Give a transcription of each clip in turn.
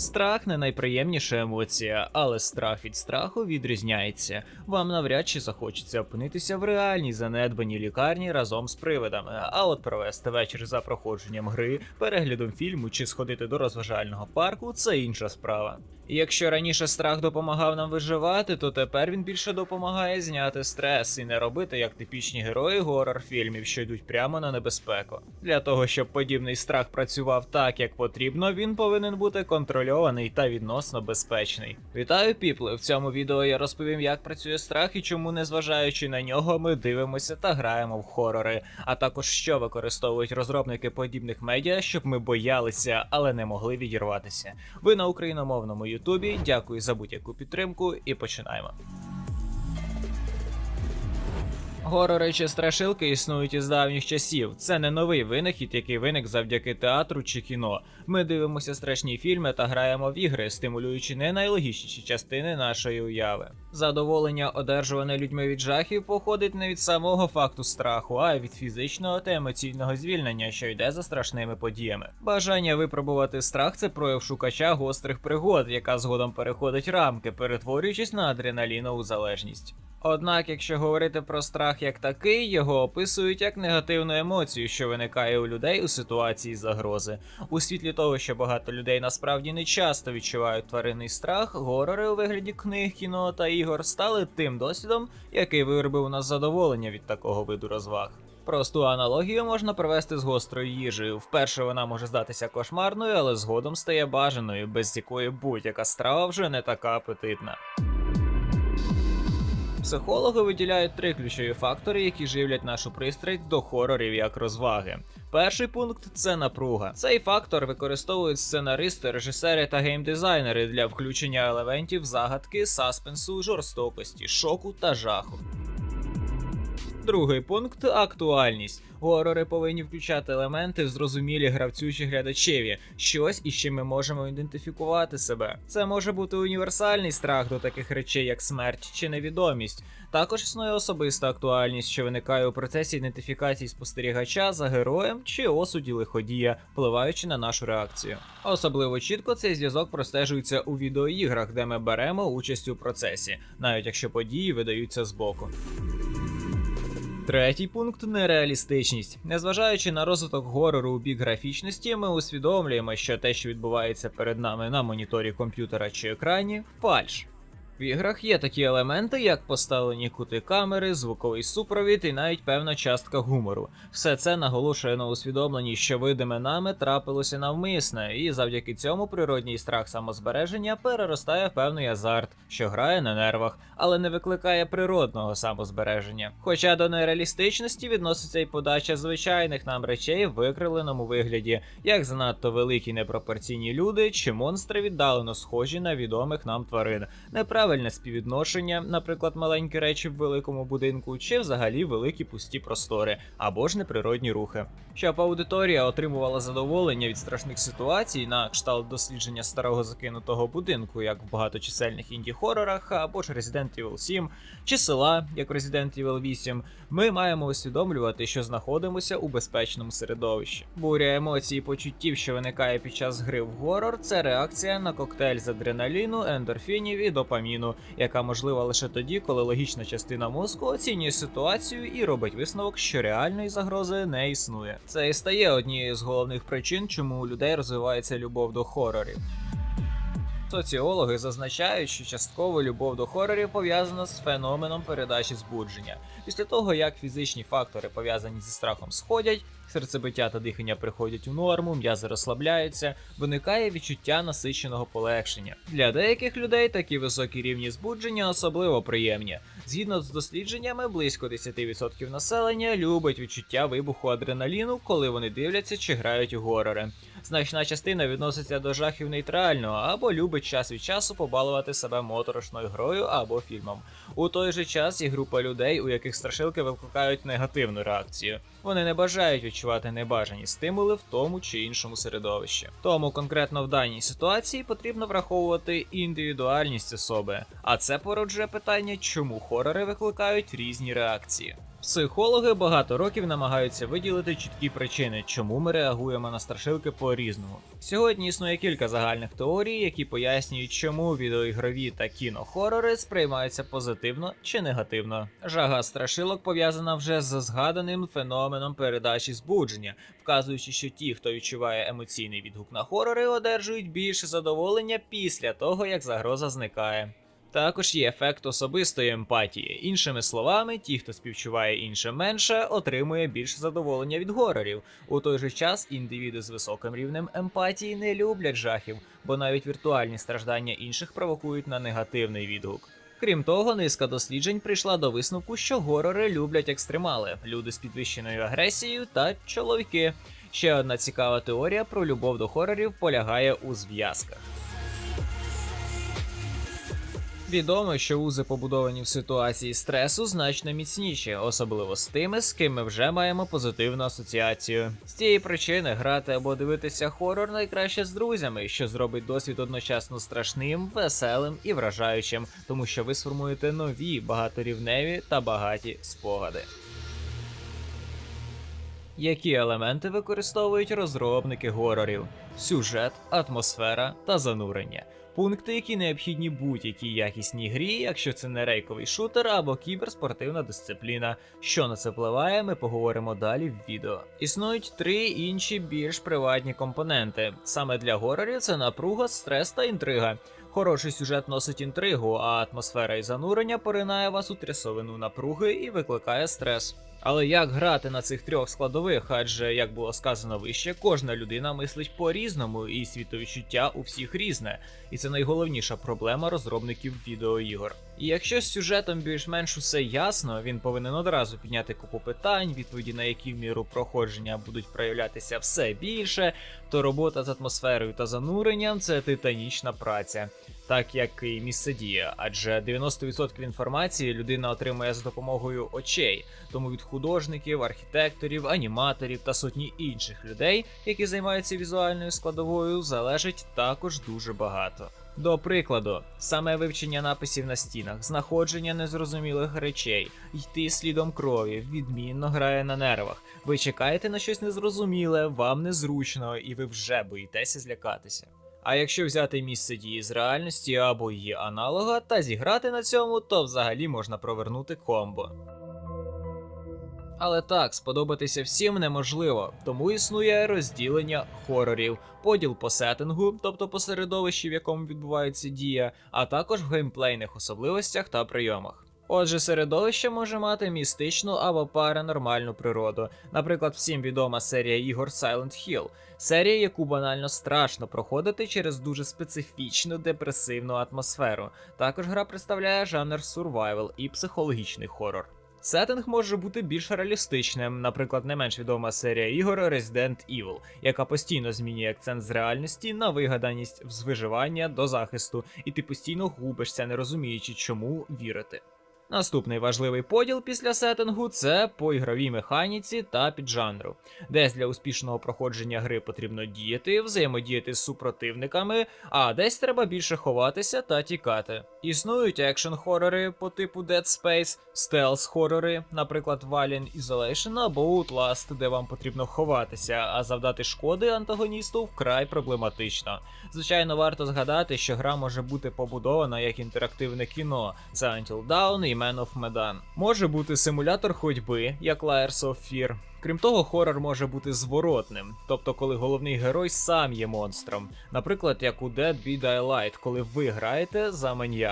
Страх не найприємніша емоція, але страх від страху відрізняється. Вам навряд чи захочеться опинитися в реальній занедбаній лікарні разом з привидами, а от провести вечір за проходженням гри, переглядом фільму чи сходити до розважального парку це інша справа. Якщо раніше страх допомагав нам виживати, то тепер він більше допомагає зняти стрес і не робити як типічні герої горор-фільмів, що йдуть прямо на небезпеку. Для того щоб подібний страх працював так, як потрібно, він повинен бути контрольований та відносно безпечний. Вітаю, піпли! В цьому відео я розповім, як працює страх і чому, незважаючи на нього, ми дивимося та граємо в хорори, а також що використовують розробники подібних медіа, щоб ми боялися, але не могли відірватися. Ви на україномовному Ютубі. Дякую за будь-яку підтримку і починаємо. Горори чи страшилки існують із давніх часів. Це не новий винахід, який виник завдяки театру чи кіно. Ми дивимося страшні фільми та граємо в ігри, стимулюючи не найлогічніші частини нашої уяви. Задоволення, одержуване людьми від жахів, походить не від самого факту страху, а від фізичного та емоційного звільнення, що йде за страшними подіями. Бажання випробувати страх це прояв шукача гострих пригод, яка згодом переходить рамки, перетворюючись на адреналінову залежність. Однак, якщо говорити про страх як такий, його описують як негативну емоцію, що виникає у людей у ситуації загрози. У світлі того, що багато людей насправді не часто відчувають тваринний страх, горори у вигляді книг, кіно та ігор стали тим досвідом, який виробив нас задоволення від такого виду розваг. Просту аналогію можна провести з гострою їжею. Вперше вона може здатися кошмарною, але згодом стає бажаною, без якої будь-яка страва вже не така апетитна. Психологи виділяють три ключові фактори, які живлять нашу пристрасть до хорорів як розваги. Перший пункт це напруга. Цей фактор використовують сценаристи, режисери та геймдизайнери для включення елементів загадки, саспенсу, жорстокості, шоку та жаху. Другий пункт актуальність. Горори повинні включати елементи, зрозумілі гравцю чи глядачеві, щось із чим ми можемо ідентифікувати себе. Це може бути універсальний страх до таких речей, як смерть чи невідомість. Також існує особиста актуальність, що виникає у процесі ідентифікації спостерігача за героєм чи осуді лиходія, впливаючи на нашу реакцію. Особливо чітко цей зв'язок простежується у відеоіграх, де ми беремо участь у процесі, навіть якщо події видаються збоку. Третій пункт нереалістичність. Незважаючи на розвиток горору у бік графічності, ми усвідомлюємо, що те, що відбувається перед нами на моніторі комп'ютера чи екрані, фальш. В іграх є такі елементи, як поставлені кути камери, звуковий супровід і навіть певна частка гумору. Все це наголошує на усвідомленні, що видиме нами трапилося навмисне, і завдяки цьому природній страх самозбереження переростає в певний азарт, що грає на нервах, але не викликає природного самозбереження. Хоча до нереалістичності відноситься і подача звичайних нам речей в викриленому вигляді, як занадто великі непропорційні люди чи монстри віддалено схожі на відомих нам тварин. Неправильне співвідношення, наприклад, маленькі речі в великому будинку, чи взагалі великі пусті простори, або ж неприродні рухи. Щоб аудиторія отримувала задоволення від страшних ситуацій на кшталт дослідження старого закинутого будинку, як в багаточисельних інді-хорорах, або ж Resident Evil 7, чи села, як в Resident Evil 8, ми маємо усвідомлювати, що знаходимося у безпечному середовищі. Буря емоцій і почуттів, що виникає під час гри в горор, це реакція на коктейль з адреналіну, ендорфінів і допаміну, яка можлива лише тоді, коли логічна частина мозку оцінює ситуацію і робить висновок, що реальної загрози не існує. Це і стає однією з головних причин, чому у людей розвивається любов до хорорів. Соціологи зазначають, що частково любов до хорорів пов'язана з феноменом передачі збудження. Після того, як фізичні фактори пов'язані зі страхом сходять, серцебиття та дихання приходять у норму, м'язи розслабляються, виникає відчуття насиченого полегшення. Для деяких людей такі високі рівні збудження особливо приємні. Згідно з дослідженнями, близько 10% населення любить відчуття вибуху адреналіну, коли вони дивляться чи грають у горори. Значна частина відноситься до жахів нейтрально або любить час від часу побалувати себе моторошною грою або фільмом. У той же час є група людей, у яких страшилки викликають негативну реакцію. Вони не бажають відчувати небажані стимули в тому чи іншому середовищі. Тому конкретно в даній ситуації потрібно враховувати індивідуальність особи, а це породжує питання, чому хорори викликають різні реакції. Психологи багато років намагаються виділити чіткі причини, чому ми реагуємо на страшилки по-різному. Сьогодні існує кілька загальних теорій, які пояснюють, чому відеоігрові та кінохорори сприймаються позитивно чи негативно. Жага страшилок пов'язана вже з згаданим феноменом передачі збудження, вказуючи, що ті, хто відчуває емоційний відгук на хорори, одержують більше задоволення після того, як загроза зникає. Також є ефект особистої емпатії. Іншими словами, ті, хто співчуває іншим менше, отримує більше задоволення від горорів. У той же час індивіди з високим рівнем емпатії не люблять жахів, бо навіть віртуальні страждання інших провокують на негативний відгук. Крім того, низка досліджень прийшла до висновку, що горори люблять екстремали, люди з підвищеною агресією та чоловіки. Ще одна цікава теорія про любов до хорорів полягає у зв'язках. Відомо, що узи, побудовані в ситуації стресу, значно міцніші, особливо з тими, з ким ми вже маємо позитивну асоціацію. З цієї причини грати або дивитися хорор найкраще з друзями, що зробить досвід одночасно страшним, веселим і вражаючим, тому що ви сформуєте нові багаторівневі та багаті спогади. Які елементи використовують розробники горорів: сюжет, атмосфера та занурення. Пункти, які необхідні будь-якій якісній грі, якщо це не рейковий шутер або кіберспортивна дисципліна. Що на це впливає, ми поговоримо далі в відео. Існують три інші більш приватні компоненти. Саме для горорів це напруга, стрес та інтрига. Хороший сюжет носить інтригу, а атмосфера і занурення поринає вас у трясовину напруги і викликає стрес. Але як грати на цих трьох складових? Адже, як було сказано вище, кожна людина мислить по-різному, і світові чуття у всіх різне. І це найголовніша проблема розробників відеоігор. І якщо з сюжетом більш-менш усе ясно, він повинен одразу підняти купу питань, відповіді на які в міру проходження будуть проявлятися все більше, то робота з атмосферою та зануренням це титанічна праця. Так як і місце дія, адже 90% інформації людина отримує за допомогою очей, тому від художників, архітекторів, аніматорів та сотні інших людей, які займаються візуальною складовою, залежить також дуже багато. До прикладу, саме вивчення написів на стінах, знаходження незрозумілих речей, йти слідом крові, відмінно грає на нервах. Ви чекаєте на щось незрозуміле, вам незручно, і ви вже боїтеся злякатися. А якщо взяти місце дії з реальності або її аналога та зіграти на цьому, то взагалі можна провернути комбо. Але так, сподобатися всім неможливо, тому існує розділення хорорів, поділ по сеттингу, тобто по середовищі, в якому відбувається дія, а також в геймплейних особливостях та прийомах. Отже, середовище може мати містичну або паранормальну природу. Наприклад, всім відома серія ігор Silent Hill, серія, яку банально страшно проходити через дуже специфічну депресивну атмосферу. Також гра представляє жанр survival і психологічний хорор. Сеттинг може бути більш реалістичним, наприклад, не менш відома серія ігор Resident Evil, яка постійно змінює акцент з реальності на вигаданість з виживання до захисту, і ти постійно губишся, не розуміючи, чому вірити. Наступний важливий поділ після сеттингу це по ігровій механіці та піджанру. Десь для успішного проходження гри потрібно діяти, взаємодіяти з супротивниками, а десь треба більше ховатися та тікати. Існують екшн хорори по типу Dead Space, стелс хорори, наприклад, Valiant Isolation або Outlast, де вам потрібно ховатися, а завдати шкоди антагоністу вкрай проблематично. Звичайно, варто згадати, що гра може бути побудована як інтерактивне кіно. Це Until Dawn і Man of Medan. Може бути симулятор ходьби, як Layers of Fear. Крім того, хорор може бути зворотним, тобто коли головний герой сам є монстром, наприклад, як у Dead by Daylight, коли ви граєте за маньяка.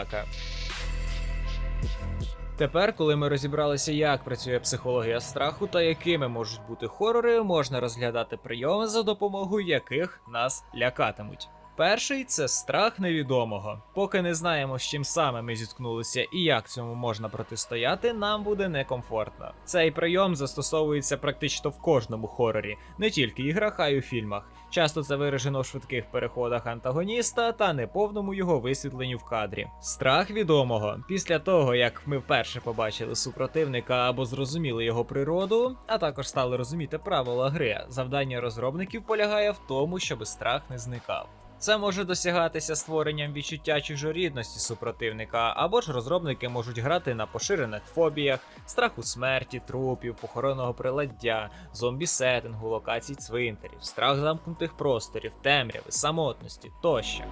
Тепер, коли ми розібралися, як працює психологія страху та якими можуть бути хорори, можна розглядати прийоми, за допомогою яких нас лякатимуть. Перший це страх невідомого. Поки не знаємо, з чим саме ми зіткнулися і як цьому можна протистояти, нам буде некомфортно. Цей прийом застосовується практично в кожному хорорі, не тільки іграх, а й у фільмах. Часто це виражено в швидких переходах антагоніста та неповному його висвітленню в кадрі. Страх відомого. Після того, як ми вперше побачили супротивника або зрозуміли його природу, а також стали розуміти правила гри, завдання розробників полягає в тому, щоб страх не зникав. Це може досягатися створенням відчуття чужорідності супротивника, або ж розробники можуть грати на поширених фобіях, страху смерті, трупів, похоронного приладдя, зомбі-сеттингу, локацій цвинтарів, страх замкнутих просторів, темряви, самотності тощо.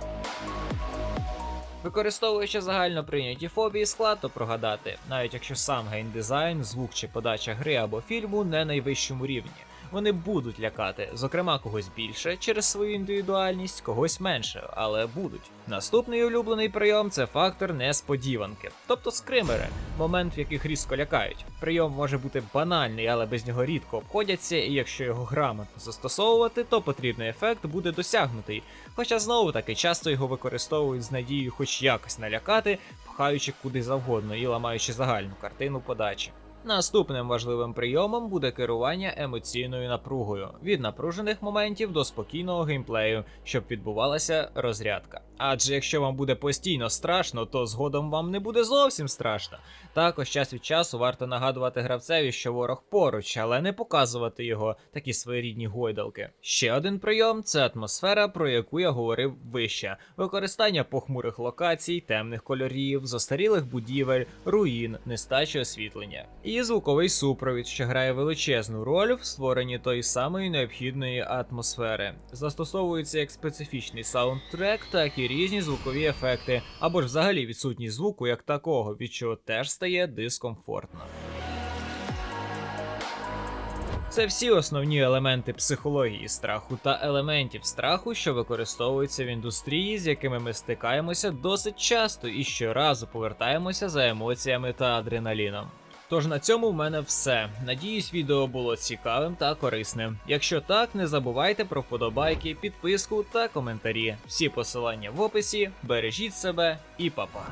Використовуючи загально прийняті фобії, складно прогадати, навіть якщо сам геймдизайн, звук чи подача гри або фільму не найвищому рівні. Вони будуть лякати, зокрема, когось більше через свою індивідуальність, когось менше, але будуть. Наступний улюблений прийом це фактор несподіванки, тобто скримери, момент, в яких різко лякають. Прийом може бути банальний, але без нього рідко обходяться, і якщо його грамотно застосовувати, то потрібний ефект буде досягнутий. Хоча знову таки часто його використовують з надією хоч якось налякати, пхаючи куди завгодно і ламаючи загальну картину подачі. Наступним важливим прийомом буде керування емоційною напругою від напружених моментів до спокійного геймплею, щоб відбувалася розрядка. Адже якщо вам буде постійно страшно, то згодом вам не буде зовсім страшно. Також час від часу варто нагадувати гравцеві, що ворог поруч, але не показувати його такі своєрідні гойдалки. Ще один прийом це атмосфера, про яку я говорив вище: використання похмурих локацій, темних кольорів, застарілих будівель, руїн, нестачі освітлення. І звуковий супровід, що грає величезну роль в створенні тої самої необхідної атмосфери. Застосовується як специфічний саундтрек, так різні звукові ефекти, або ж взагалі відсутність звуку як такого, від чого теж стає дискомфортно. Це всі основні елементи психології страху та елементів страху, що використовуються в індустрії, з якими ми стикаємося досить часто і щоразу повертаємося за емоціями та адреналіном. Тож на цьому в мене все. Надіюсь, відео було цікавим та корисним. Якщо так, не забувайте про вподобайки, підписку та коментарі. Всі посилання в описі. Бережіть себе і па-па.